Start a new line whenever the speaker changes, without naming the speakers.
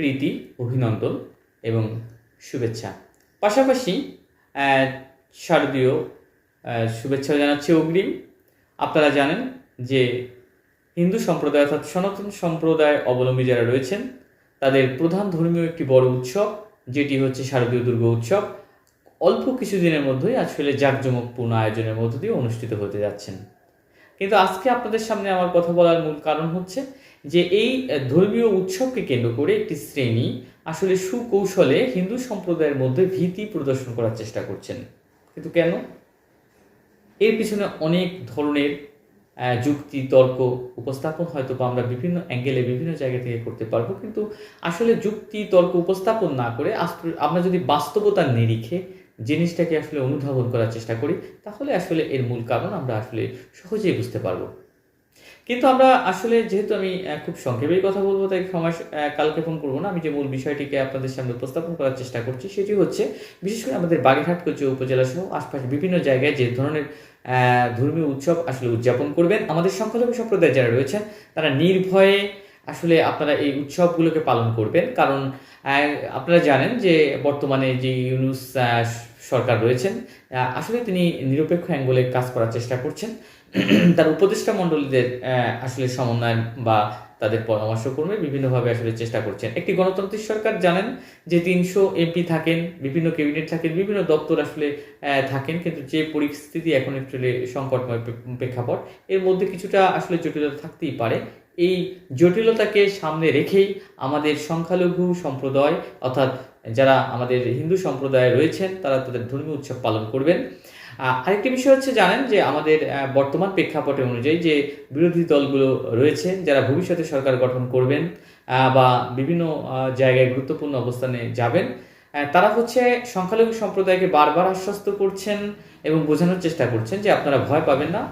প্রীতি অভিনন্দন এবং শুভেচ্ছা। পাশাপাশি শারদীয় আহ, শুভেচ্ছা জানাচ্ছি অগ্রিম। আপনারা জানেন যে হিন্দু সম্প্রদায় অর্থাৎ সনাতন সম্প্রদায় অবলম্বী যারা রয়েছেন তাদের প্রধান ধর্মীয় একটি বড় উৎসব যেটি হচ্ছে শারদীয় দুর্গা উৎসব। অল্প কিছুদিনের মধ্যেই আসলে জাঁকজমকপূর্ণ আয়োজনের মধ্য দিয়ে অনুষ্ঠিত হতে যাচ্ছেন। কিন্তু আজকে আপনাদের সামনে আমার কথা বলার মূল কারণ হচ্ছে যে এই ধর্মীয় উৎসবকে কেন্দ্র করে একটি শ্রেণি আসলে সুকৌশলে হিন্দু সম্প্রদায়ের মধ্যে ভীতি প্রদর্শন করার চেষ্টা করছেন। কিন্তু কেন? এর পিছনে অনেক ধরনের যুক্তি, তর্ক উপস্থাপন হয়তো বা আমরা বিভিন্ন অ্যাঙ্গেলে বিভিন্ন জায়গা থেকে করতে পারব। কিন্তু আসলে যুক্তি, তর্ক উপস্থাপন না করে আমরা যদি বাস্তবতার নিরিখে জিনিসটাকে আসলে অনুধাবন করার চেষ্টা করি, তাহলে আসলে এর মূল কারণ আমরা আসলে সহজেই বুঝতে পারব। কিন্তু আমরা আসলে যেহেতু আমি খুব সংক্ষেপেই কথা বলব তাই সময় আহ, কালক্ষেপণ করব না। আমি যে মূল বিষয়টিকে আপনাদের সামনে উপস্থাপন করার চেষ্টা করছি সেটি হচ্ছে বিশেষ করে আমাদের বাগেরহাট কোচে উপজেলা সহ আশপাশে বিভিন্ন জায়গায় যে ধরনের ধর্মীয় উৎসব আসলে উদযাপন করবেন আমাদের সংখ্যালঘু সম্প্রদায় যারা রয়েছেন তারা নির্ভয়ে আসলে আপনারা এই উৎসবগুলোকে পালন করবেন। কারণ আপনারা জানেন যে বর্তমানে যে ইউনুস সরকার রয়েছেন। আসলে তিনি নিরপেক্ষ অ্যাঙ্গলে কাজ করার চেষ্টা করছেন। তার উপদেষ্টা মণ্ডলীদের আসলে সমন্বয় বা তাদের পরামর্শ করবে বিভিন্নভাবে আসলে চেষ্টা করছেন। একটি গণতান্ত্রিক সরকার জানেন যে তিনশো এমপি থাকেন, বিভিন্ন ক্যাবিনেট থাকেন, বিভিন্ন দপ্তর আসলে থাকেন, কিন্তু যে পরিস্থিতি এখন আসলে সংকটময় প্রেক্ষাপট, এর মধ্যে কিছুটা আসলে জটিলতা থাকতেই পারে। এই জটিলতাকে সামনে রেখেই আমাদের সংখ্যালঘু সম্প্রদায় অর্থাৎ যারা আমাদের হিন্দু সম্প্রদায়ে রয়েছেন, তারা তাদের ধর্মীয় উৎসব পালন করবেন। আরেকটি বিষয় হচ্ছে জানেন যে আমাদের বর্তমান প্রেক্ষাপটে অনুযায়ী যে বিরোধী দলগুলো রয়েছে, যারা ভবিষ্যতে সরকার গঠন করবেন বা বিভিন্ন জায়গায় গুরুত্বপূর্ণ অবস্থানে যাবেন তারা হচ্ছে সংখ্যালঘু সম্প্রদায়কে বারবার আশ্বস্ত করছেন এবং বোঝানোর চেষ্টা করছেন যে আপনারা ভয় পাবেন না।